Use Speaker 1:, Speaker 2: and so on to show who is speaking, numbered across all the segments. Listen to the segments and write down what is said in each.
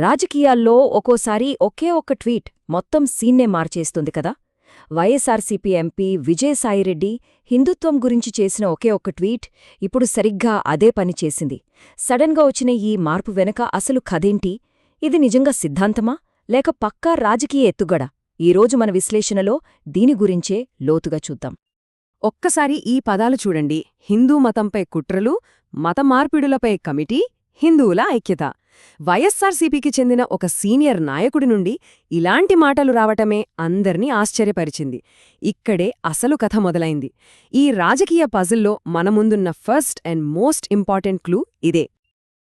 Speaker 1: రాజకీయాల్లో ఒక్కోసారి ఒకే ఒక్క ట్వీట్ మొత్తం సీన్నే మార్చేస్తుంది కదా? వైఎస్ఆర్సీపీ ఎంపీ విజయసాయిరెడ్డి హిందుత్వం గురించి చేసిన ఒకే ఒక్క ట్వీట్ ఇప్పుడు సరిగ్గా అదే పని చేసింది. సడన్గా వచ్చిన ఈ మార్పు వెనక అసలు కథేంటి? ఇది నిజంగా సిద్ధాంతమా? లేక పక్కా రాజకీయ ఎత్తుగడ? ఈరోజు మన విశ్లేషణలో దీని గురించే లోతుగా చూద్దాం.
Speaker 2: ఒక్కసారి ఈ పదాలు చూడండి. హిందూ మతంపై కుట్రలు మత మార్పిడులపై కమిటీ హిందువుల ఐక్యత. వైఎస్సార్సీపీకి చెందిన ఒక సీనియర్ నాయకుడి నుండి ఇలాంటి మాటలు రావటమే అందర్నీ ఆశ్చర్యపరిచింది. ఇక్కడే అసలు కథ మొదలైంది. ఈ రాజకీయ పజిల్లో మన ముందున్న first and most important clue ఇదే.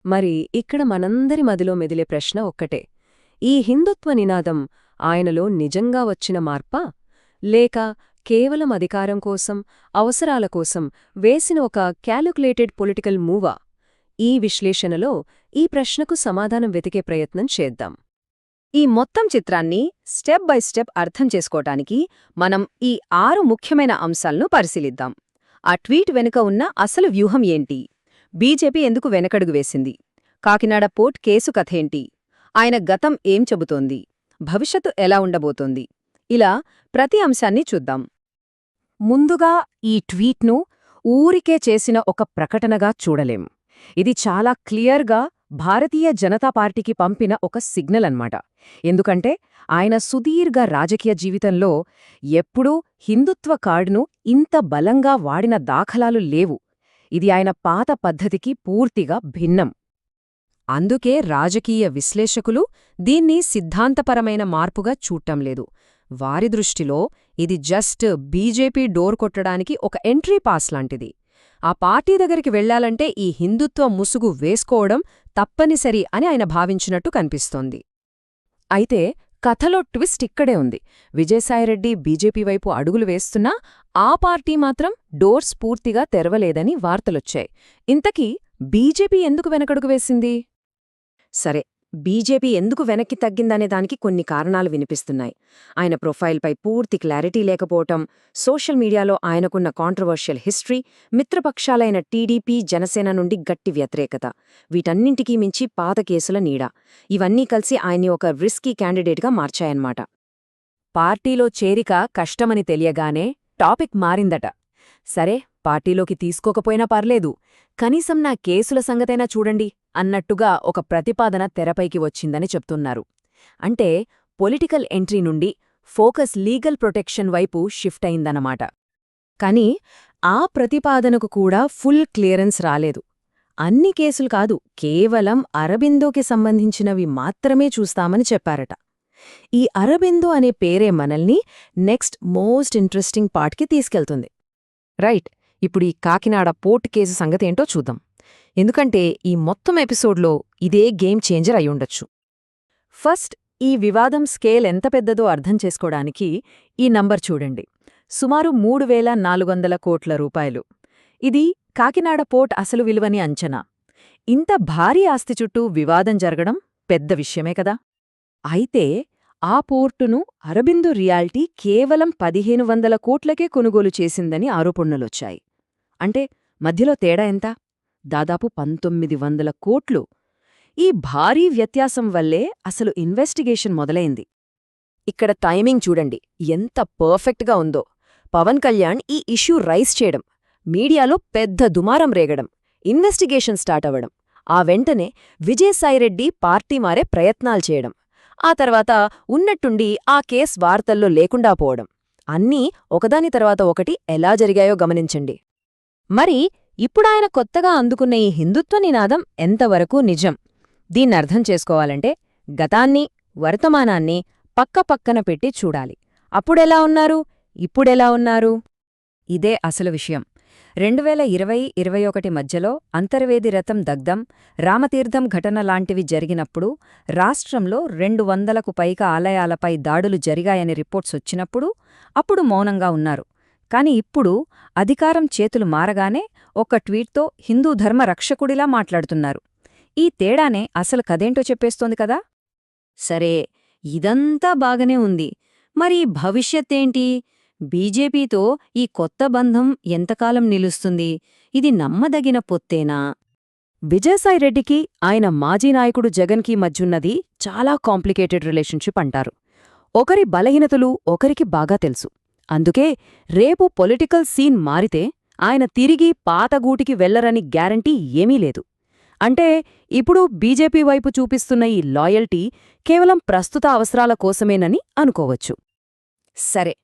Speaker 1: మరి ఇక్కడ మనందరి మదిలో మెదిలే ప్రశ్న ఒక్కటే. ఈ హిందుత్వ నినాదం ఆయనలో నిజంగా వచ్చిన మార్పా? లేక కేవలం అధికారం కోసం అవసరాల కోసం వేసిన ఒక క్యాలుకులేటెడ్ పొలిటికల్ మూవా? ఈ విశ్లేషణలో ఈ ప్రశ్నకు సమాధానం వెతికే ప్రయత్నం చేద్దాం. ఈ మొత్తం చిత్రాన్ని స్టెప్ బై స్టెప్ అర్థం చేసుకోటానికి మనం ఈ ఆరు ముఖ్యమైన అంశాలను పరిశీలిద్దాం. ఆ ట్వీట్ వెనుక ఉన్న అసలు వ్యూహం ఏంటి? బీజేపీ ఎందుకు వెనకడుగు వేసింది? కాకినాడ పోర్ట్ కేసు కథేంటి ఆయన గతం ఏం చెబుతోంది? భవిష్యత్తు ఎలా ఉండబోతోంది? ఇలా ప్రతి అంశాన్ని చూద్దాం. ముందుగా ఈ ట్వీట్ను ఊరికే చేసిన ఒక ప్రకటనగా చూడలేం. ఇది చాలా క్లియర్గా భారతీయ జనతా పార్టీకి పంపిన ఒక సిగ్నల్ అన్నమాట. ఎందుకంటే ఆయన సుదీర్ఘ రాజకీయ జీవితంలో ఎప్పుడూ హిందుత్వ కార్డును ఇంత బలంగా వాడిన దాఖలాలు లేవు. ఇది ఆయన పాత పద్ధతికి పూర్తిగా భిన్నం. అందుకే రాజకీయ విశ్లేషకులు దీన్ని సిద్ధాంతపరమైన మార్పుగా చూడటం లేదు. వారి దృష్టిలో ఇది జస్ట్ బీజేపీ డోర్ కొట్టడానికి ఒక ఎంట్రీ పాస్ లాంటిది. ఆ పార్టీ దగ్గరికి వెళ్ళాలంటే ఈ హిందుత్వ ముసుగు వేసుకోవడం తప్పనిసరి అని ఆయన భావించినట్టు కనిపిస్తోంది. అయితే కథలో ట్విస్ట్ ఇక్కడే ఉంది. విజయసాయిరెడ్డి బీజేపీ వైపు అడుగులు వేస్తున్నా ఆ పార్టీ మాత్రం డోర్స్ పూర్తిగా తెరవలేదని వార్తలొచ్చాయి. ఇంతకీ బీజేపీ ఎందుకు వెనకడుగు వేసింది? సరే బీజేపీ ఎందుకు వెనక్కి తగ్గిందనే దానికి కొన్ని కారణాలు వినిపిస్తున్నాయి. ఆయన ప్రొఫైల్పై పూర్తి క్లారిటీ లేకపోవటం సోషల్ మీడియాలో ఆయనకున్న కాంట్రవర్షియల్ హిస్టరీ మిత్రపక్షాలైన టీడీపీ జనసేన నుండి గట్టి వ్యతిరేకత వీటన్నింటికీ మించి పాత కేసుల నీడ. ఇవన్నీ కలిసి ఆయన్ని ఒక రిస్కీ క్యాండిడేట్గా మార్చాయన్నమాట. పార్టీలో చేరిక కష్టమని తెలియగానే టాపిక్ మారిందట. సరే పార్టీలోకి తీసుకోకపోయినా పర్లేదు. కనీసం నా కేసుల సంగతైనా చూడండి అన్నట్టుగా ఒక ప్రతిపాదన తెరపైకి వచ్చిందని చెప్తున్నారు. అంటే పొలిటికల్ ఎంట్రీ నుండి ఫోకస్ లీగల్ ప్రొటెక్షన్ వైపు షిఫ్ట్ అయిందన్నమాట. కాని ఆ ప్రతిపాదనకు కూడా ఫుల్ క్లియరెన్స్ రాలేదు. అన్ని కేసులు కాదు కేవలం అరబిందోకి సంబంధించినవి మాత్రమే చూస్తామని చెప్పారట. ఈ అరబిందో అనే పేరే మనల్ని నెక్స్ట్ మోస్ట్ ఇంట్రెస్టింగ్ పార్ట్కి తీసుకెళ్తుంది. రైట్. ఇప్పుడు ఈ కాకినాడ పోర్ట్ కేసు సంగతేంటో చూద్దాం. ఎందుకంటే ఈ మొత్తం ఎపిసోడ్లో ఇదే గేమ్ చేంజర్ అయ్యుండొచ్చు ఫస్ట్ ఈ వివాదం స్కేల్ ఎంత పెద్దదో అర్థం చేసుకోవడానికి ఈ నంబర్ చూడండి. సుమారు మూడు వేల నాలుగు వందల కోట్ల రూపాయలు. ఇది కాకినాడ పోర్ట్ అసలు విలువని అంచనా. ఇంత భారీ ఆస్తి చుట్టూ వివాదం జరగడం పెద్ద విషయమే కదా. అయితే ఆ పోర్టును అరబిందు రియాల్టీ కేవలం పదిహేను వందల కోట్లకే కొనుగోలు చేసిందని ఆరోపణలొచ్చాయి. అంటే మధ్యలో తేడా ఎంత? దాదాపు పంతొమ్మిది వందల కోట్లు. ఈ భారీ వ్యత్యాసం వల్లే అసలు ఇన్వెస్టిగేషన్ మొదలైంది. ఇక్కడ టైమింగ్ చూడండి. ఎంత పర్ఫెక్ట్గా ఉందో. పవన్ కళ్యాణ్ ఈ ఇష్యూ రైస్ చేయడం మీడియాలో పెద్ద దుమారం రేగడం ఇన్వెస్టిగేషన్ స్టార్ట్ అవ్వడం ఆ వెంటనే విజయసాయిరెడ్డి పార్టీ మారే ప్రయత్నాలు చేయడం ఆ తర్వాత ఉన్నట్టుండి ఆ కేస్ వార్తల్లో లేకుండా పోవడం. అన్నీ ఒకదాని తర్వాత ఒకటి ఎలా జరిగాయో గమనించండి. మరి ఇప్పుడాయన కొత్తగా అందుకున్న ఈ హిందుత్వ నినాదం ఎంతవరకు నిజం? దీన్నర్థం చేసుకోవాలంటే గతాన్ని వర్తమానాన్ని పక్కపక్కన పెట్టి చూడాలి. అప్పుడెలా ఉన్నారు? ఇప్పుడెలా ఉన్నారు? ఇదే అసలు విషయం. రెండు వేల ఇరవై ఇరవై ఒకటి మధ్యలో అంతర్వేది రథం దగ్ధం రామతీర్థం ఘటన లాంటివి జరిగినప్పుడు రాష్ట్రంలో రెండు వందలకు పైగా ఆలయాలపై దాడులు జరిగాయని రిపోర్ట్స్ వచ్చినప్పుడు అప్పుడు మౌనంగా ఉన్నారు. కాని ఇప్పుడు అధికారం చేతులు మారగానే ఒక ట్వీట్తో హిందూ ధర్మ రక్షకుడిలా మాట్లాడుతున్నారు. ఈ తేడానే అసలు కదేంటో చెప్పేస్తోంది కదా? సరే ఇదంతా బాగనే ఉంది. మరి భవిష్యత్తేంటి? బీజేపీతో ఈ కొత్త బంధం ఎంతకాలం నిలుస్తుంది? ఇది నమ్మదగిన పొత్తేనా? విజయసాయిరెడ్డికి ఆయన మాజీ నాయకుడు జగన్కి మధ్యున్నది
Speaker 2: చాలా కాంప్లికేటెడ్ రిలేషన్షిప్ అంటారు. ఒకరి బలహీనతలు ఒకరికి బాగా తెలుసు. అందుకే రేపు పొలిటికల్ సీన్ మారితే ఆయన తిరిగి పాతగూటికి వెళ్ళరని గ్యారంటీ ఏమీ లేదు. అంటే ఇప్పుడు బీజేపీ వైపు చూపిస్తున్న ఈ లాయల్టీ కేవలం ప్రస్తుత అవసరాల కోసమేనని అనుకోవచ్చు. సరే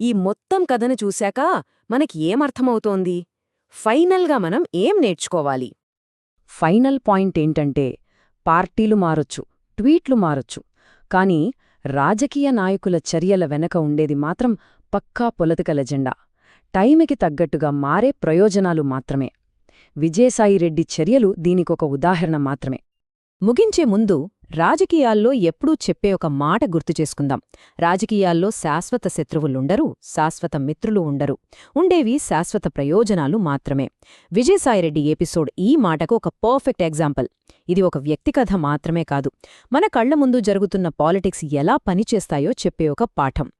Speaker 2: ఈ మొత్తం కథను చూశాక మనకి ఏమర్థమవుతోంది ఫైనల్గా మనం ఏం నేర్చుకోవాలి? ఫైనల్ పాయింట్ ఏంటంటే పార్టీలు మారొచ్చు ట్వీట్లు మారొచ్చు. కానీ రాజకీయ నాయకుల చర్యల వెనక ఉండేది మాత్రం పక్కా పొలిటికల్ ఎజెండా టైంకి తగ్గట్టుగా మారే ప్రయోజనాలు మాత్రమే. విజయసాయిరెడ్డి చర్యలు దీనికొక ఉదాహరణ మాత్రమే. ముగించే ముందు రాజకీయాల్లో ఎప్పుడూ చెప్పే ఒక మాట గుర్తు చేసుకుందాం. రాజకీయాల్లో శాశ్వత శత్రువులుండరు శాశ్వత మిత్రులు ఉండరు. ఉండేవి శాశ్వత ప్రయోజనాలు మాత్రమే. విజయసాయిరెడ్డి ఎపిసోడ్ ఈ మాటకు ఒక పర్ఫెక్ట్ ఎగ్జాంపుల్. ఇది ఒక వ్యక్తికథ మాత్రమే కాదు. మన కళ్ళ ముందు జరుగుతున్న పాలిటిక్స్ ఎలా పనిచేస్తాయో చెప్పే ఒక పాఠం.